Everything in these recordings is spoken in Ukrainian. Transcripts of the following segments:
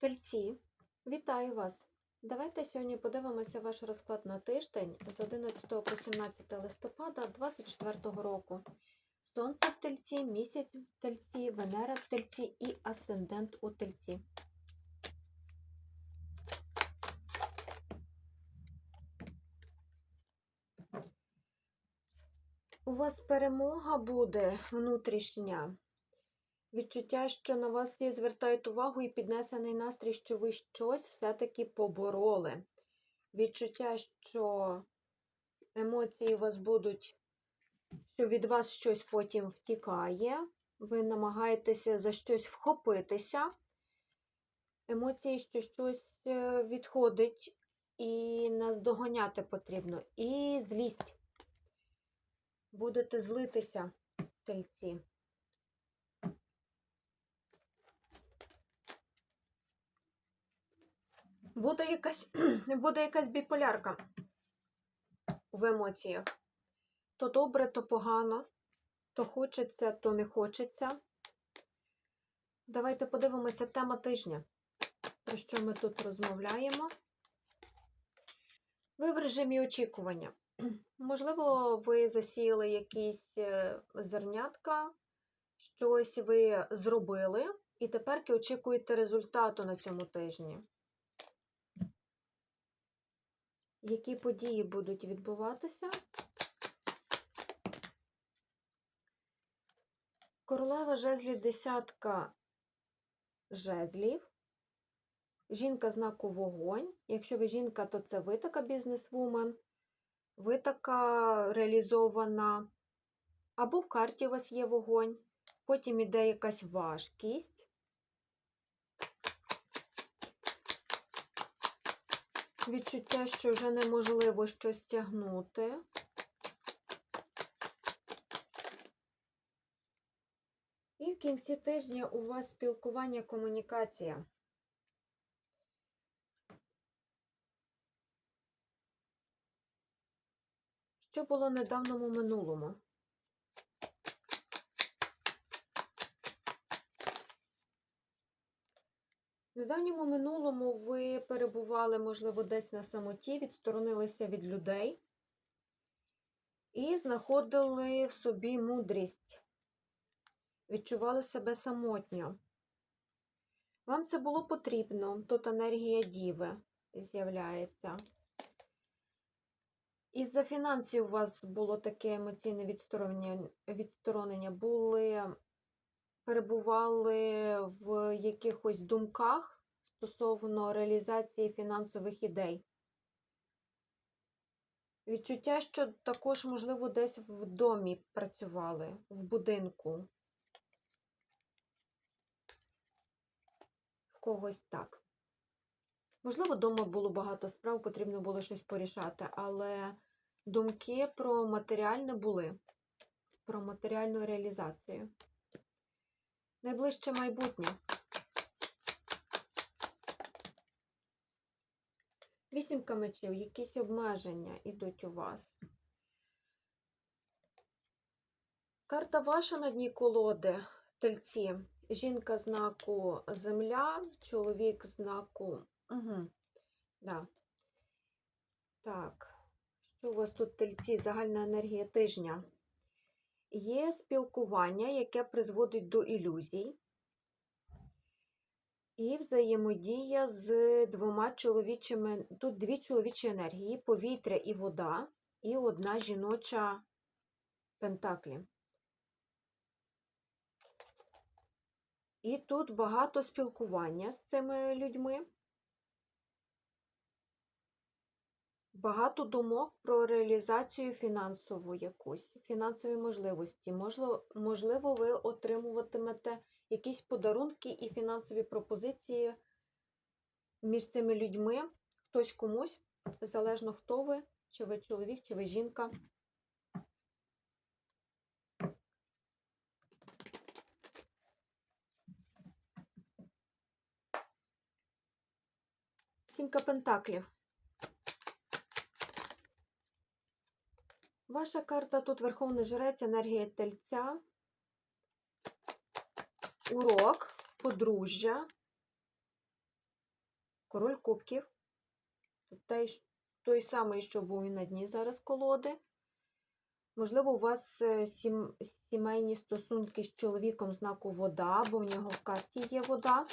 Тельці, вітаю вас! Давайте сьогодні подивимося ваш розклад на тиждень з 11 по 17 листопада 2024 року. Сонце в тельці, місяць в тельці, Венера в тельці і асцендент у тельці. У вас перемога буде внутрішня. Відчуття, що на вас всі звертають увагу і піднесений настрій, що ви щось все-таки побороли. Відчуття, що емоції у вас будуть, що від вас щось потім втікає, ви намагаєтеся за щось вхопитися. Емоції, що щось е, відходить і наздоганяти потрібно. І злість. Будете злитися, тельці. Буде якась, буде якась біполярка в емоціях. То добре, то погано, то хочеться, то не хочеться. Давайте подивимося тема тижня, про що ми тут розмовляємо. Ви в режимі очікування. Можливо, ви засіяли якісь е, зернятка, щось ви зробили, і тепер очікуєте результату на цьому тижні. Які події будуть відбуватися? Королева жезлів десятка жезлів. Жінка знаку вогонь. Якщо ви жінка, то це ви така бізнесвумен, ви така реалізована, або в карті у вас є вогонь, потім іде якась важкість. Відчуття, що вже неможливо щось тягнути. І в кінці тижня у вас спілкування, комунікація. Що було недавному минулому? В недавньому минулому ви перебували, можливо, десь на самоті, відсторонилися від людей і знаходили в собі мудрість, відчували себе самотньо. Вам це було потрібно, тут енергія діви з'являється. Із-за фінансів у вас було таке емоційне відсторонення, відсторонення, були перебували в якихось думках стосовно реалізації фінансових ідей. Відчуття, що також, можливо, десь в домі працювали, в будинку. В когось так. Можливо, вдома було багато справ, потрібно було щось порішати, але думки про матеріальне були, про матеріальну реалізацію. Найближче майбутнє. Вісімка мечів, якісь обмеження йдуть у вас. Карта ваша на дні колоди, тельці. Жінка знаку Земля, чоловік знаку. Угу. Да. Так, що у вас тут тельці? Загальна енергія тижня. Є спілкування, яке призводить до ілюзій, і взаємодія з двома чоловічими, тут дві чоловічі енергії, повітря і вода, і одна жіноча пентаклі. І тут багато спілкування з цими людьми. Багато думок про реалізацію фінансову якусь, фінансові можливості. Можливо, можливо, ви отримуватимете якісь подарунки і фінансові пропозиції між цими людьми, хтось комусь, залежно хто ви, чи ви чоловік, чи ви жінка. Сімка пентаклів. Ваша карта тут Верховний Жрець, енергія тельця, урок, подружжя, король кубків. Той, той самий, що був і на дні зараз колоди. Можливо, у вас е, сім, сімейні стосунки з чоловіком знаку вода, бо в нього в карті є вода.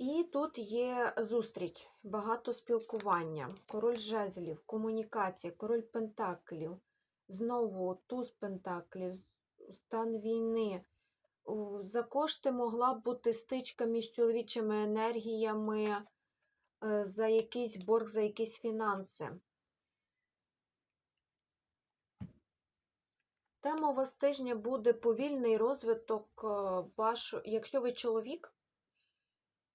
І тут є зустріч, багато спілкування, король жезлів, комунікація, король пентаклів, знову туз пентаклів, стан війни. За кошти могла б бути стичка між чоловічими енергіями, е, за якийсь борг, за якісь фінанси. Тема у вас тижня буде повільний розвиток е, вашого, якщо ви чоловік,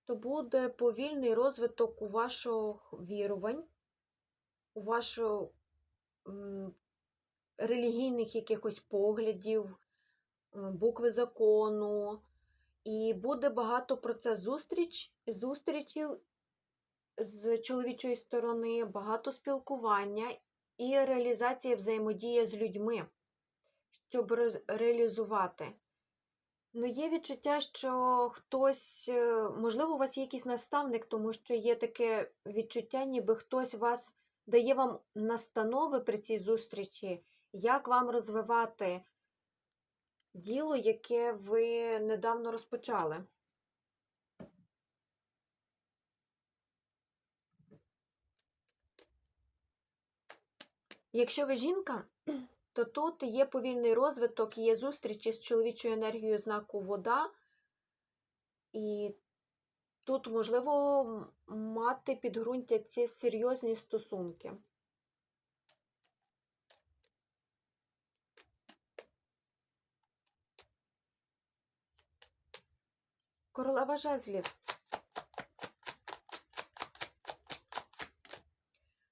то буде повільний розвиток у ваших вірувань, у ваших м, релігійних якихось поглядів, е, букви закону. І буде багато про це зустріч, зустрічів з чоловічої сторони, багато спілкування і реалізація взаємодії з людьми, щоб реалізувати. Ну, є відчуття, що хтось, е, можливо, у вас є якийсь наставник, тому що є таке відчуття, ніби хтось вас дає вам настанови при цій зустрічі, як вам розвивати діло, яке ви недавно розпочали. Якщо ви жінка, то тут є повільний розвиток, є зустрічі з чоловічою енергією знаку вода, і тут можливо мати підґрунтя ці серйозні стосунки. Королева жезлів.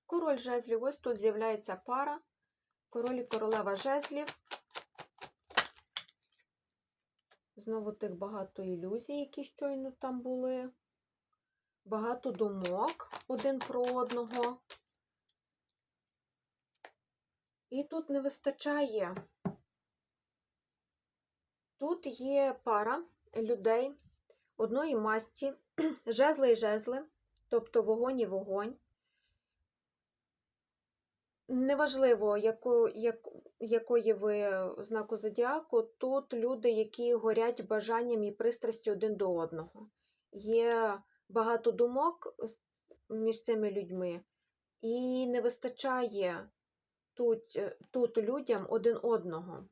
Король жезлів, ось тут з'являється пара. Король і королева жезлів. Знову тих багато ілюзій, які щойно там були. Багато думок один про одного. І тут не вистачає. Тут є пара людей одної масті, жезли і жезли, тобто вогонь і вогонь. Неважливо, яко, як, якої ви знаку зодіаку, тут люди, які горять бажанням і пристрастю один до одного. Є багато думок між цими людьми, і не вистачає тут, тут людям один одного.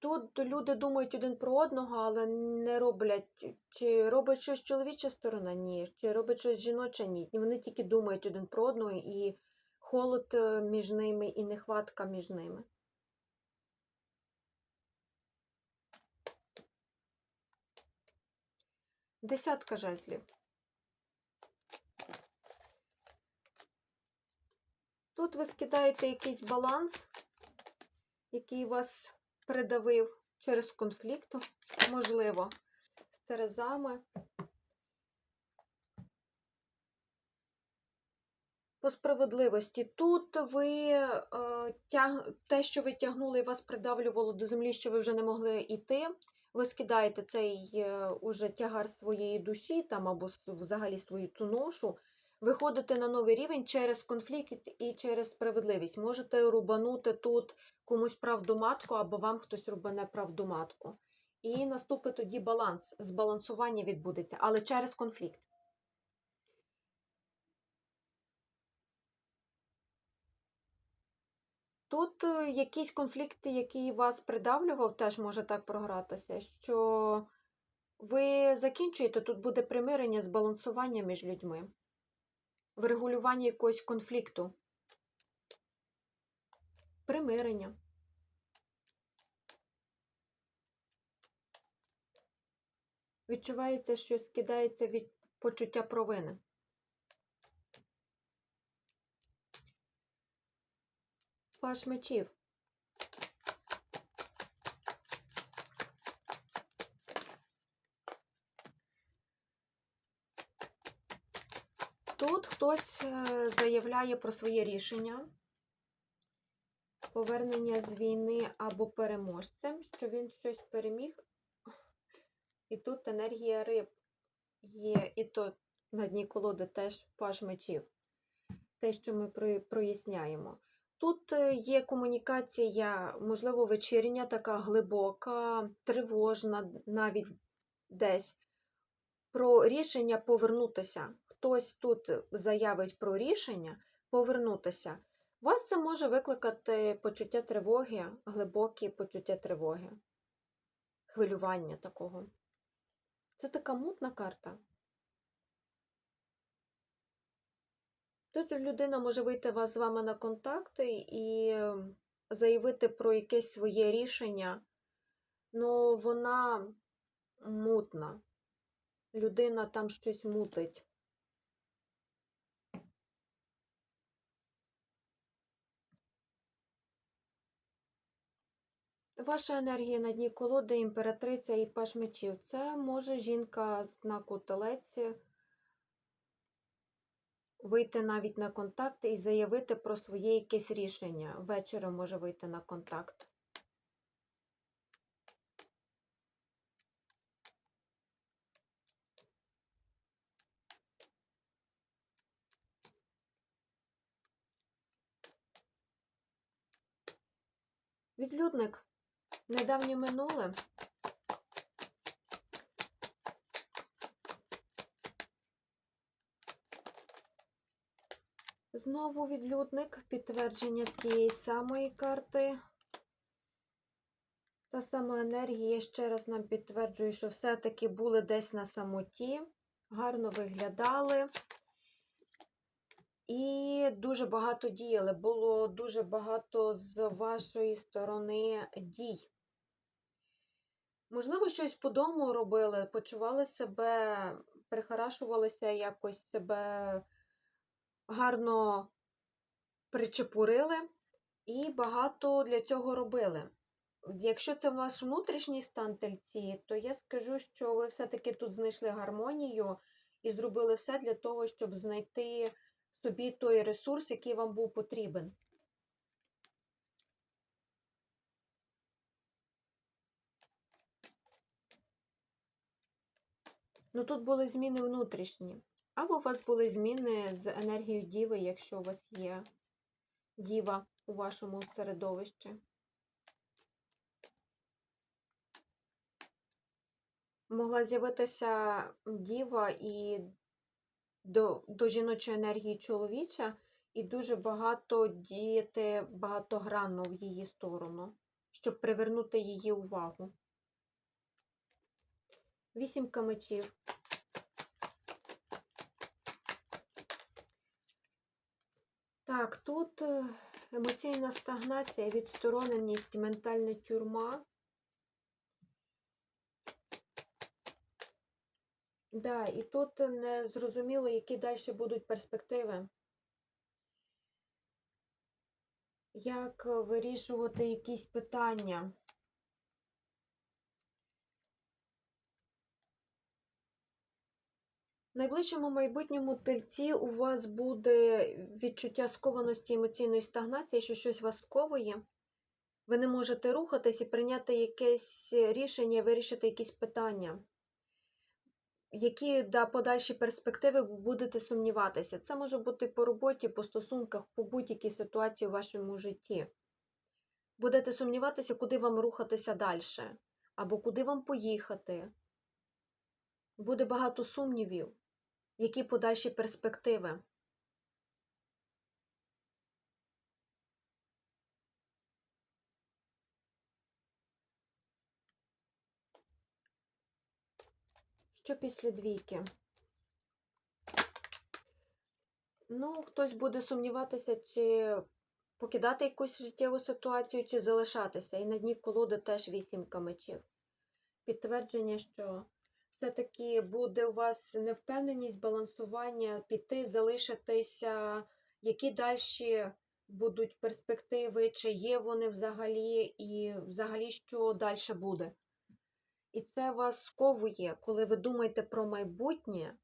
Тут люди думають один про одного, але не роблять, чи робить щось чоловіча сторона, ні, чи робить щось жіноча, ні. Вони тільки думають один про одного, і холод е, між ними, і нехватка між ними. Десятка жезлів. Тут ви скидаєте якийсь баланс, який вас придавив через конфлікт, можливо, з терезами. По справедливості. Тут ви е, те, що ви тягнули і вас придавлювало до землі, що ви вже не могли йти. Ви скидаєте цей е, уже тягар своєї душі там або взагалі свою цю ношу, виходите на новий рівень через конфлікт і через справедливість. Можете рубанути тут комусь правду-матку, або вам хтось рубане правду-матку. І наступить тоді баланс, збалансування відбудеться, але через конфлікт. Тут е, якийсь конфлікт, який вас придавлював, теж може так програтися, що ви закінчуєте, тут буде примирення, збалансування між людьми, врегулювання якогось конфлікту. Примирення. Відчувається, що скидається від почуття провини. Паш мечів. Тут хтось е, заявляє про своє рішення, повернення з війни або переможцем, що він щось переміг. І тут енергія риб є, і то на дні колоди теж паж мечів. Те, що ми проясняємо. Тут е, є комунікація, можливо, вечірня, така глибока, тривожна, навіть десь про рішення повернутися. Хтось тут заявить про рішення повернутися. Вас це може викликати почуття тривоги, глибокі почуття тривоги, хвилювання такого. Це така мутна карта. Тут людина може вийти з вами на контакти і заявити про якесь своє рішення, але вона мутна. Людина там щось мутить. Ваша енергія на дні колоди, імператриця і паш мечів. Це може жінка знаку телець вийти навіть на контакт і заявити про своє якесь рішення. Ввечері може вийти на контакт. Відлюдник. Недавнє минуле. Знову відлюдник, підтвердження тієї самої карти. Та сама енергія ще раз нам підтверджує, що все-таки були десь на самоті, гарно виглядали. І дуже багато діяли. Було дуже багато з вашої сторони дій. Можливо, щось по дому робили, почували себе, прихорашувалися якось себе гарно причепурили і багато для цього робили. Якщо це ваш внутрішній стан тельці, то я скажу, що ви все-таки тут знайшли гармонію і зробили все для того, щоб знайти собі той ресурс, який вам був потрібен. Ну тут були зміни внутрішні. Або у вас були зміни з енергією діви, якщо у вас є діва у вашому середовищі. Могла з'явитися діва і до, до жіночої енергії чоловіча, і дуже багато діяти багатогранно в її сторону, щоб привернути її увагу. Вісімка мечів. Так, тут е, емоційна стагнація, відстороненість, ментальна тюрма. Да, і тут не зрозуміло, які далі будуть перспективи. Як вирішувати якісь питання. Найближчому майбутньому тельці у вас буде відчуття скованості емоційної стагнації, що щось вас сковує. Ви не можете рухатись і прийняти якесь рішення, вирішити якісь питання. Які да, подальші перспективи будете сумніватися. Це може бути по роботі, по стосунках, по будь-якій ситуації у вашому житті. Будете сумніватися, куди вам рухатися далі, або куди вам поїхати. Буде багато сумнівів, які подальші перспективи. Що після двійки? Ну, хтось буде сумніватися, чи покидати якусь життєву ситуацію, чи залишатися. І на дні колоди теж вісімка мечів. Підтвердження, що все-таки буде у вас невпевненість, балансування, піти, залишитися, які далі будуть перспективи, чи є вони взагалі, і взагалі що далі буде. І це вас сковує, коли ви думаєте про майбутнє,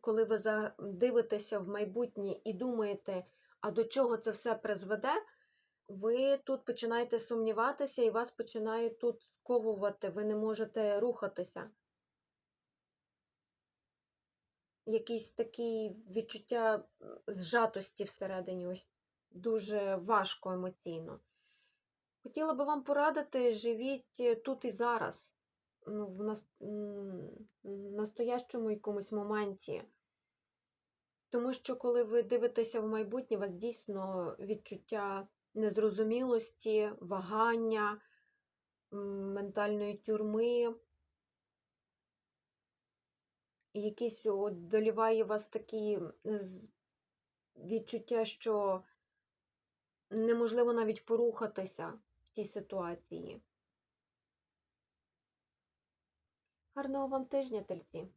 коли ви дивитеся в майбутнє і думаєте, а до чого це все призведе, ви тут починаєте сумніватися і вас починає тут сковувати, ви не можете рухатися. Якісь такі відчуття зжатості всередині, ось дуже важко емоційно. Хотіла би вам порадити, живіть е, тут і зараз, ну, в нас, настоящому якомусь моменті. Тому що коли ви дивитеся в майбутнє, у вас дійсно відчуття незрозумілості, вагання, ментальної тюрми. І якийсь от доліває вас такі відчуття, що неможливо навіть порухатися в цій ситуації. Гарного вам тижня, тельці!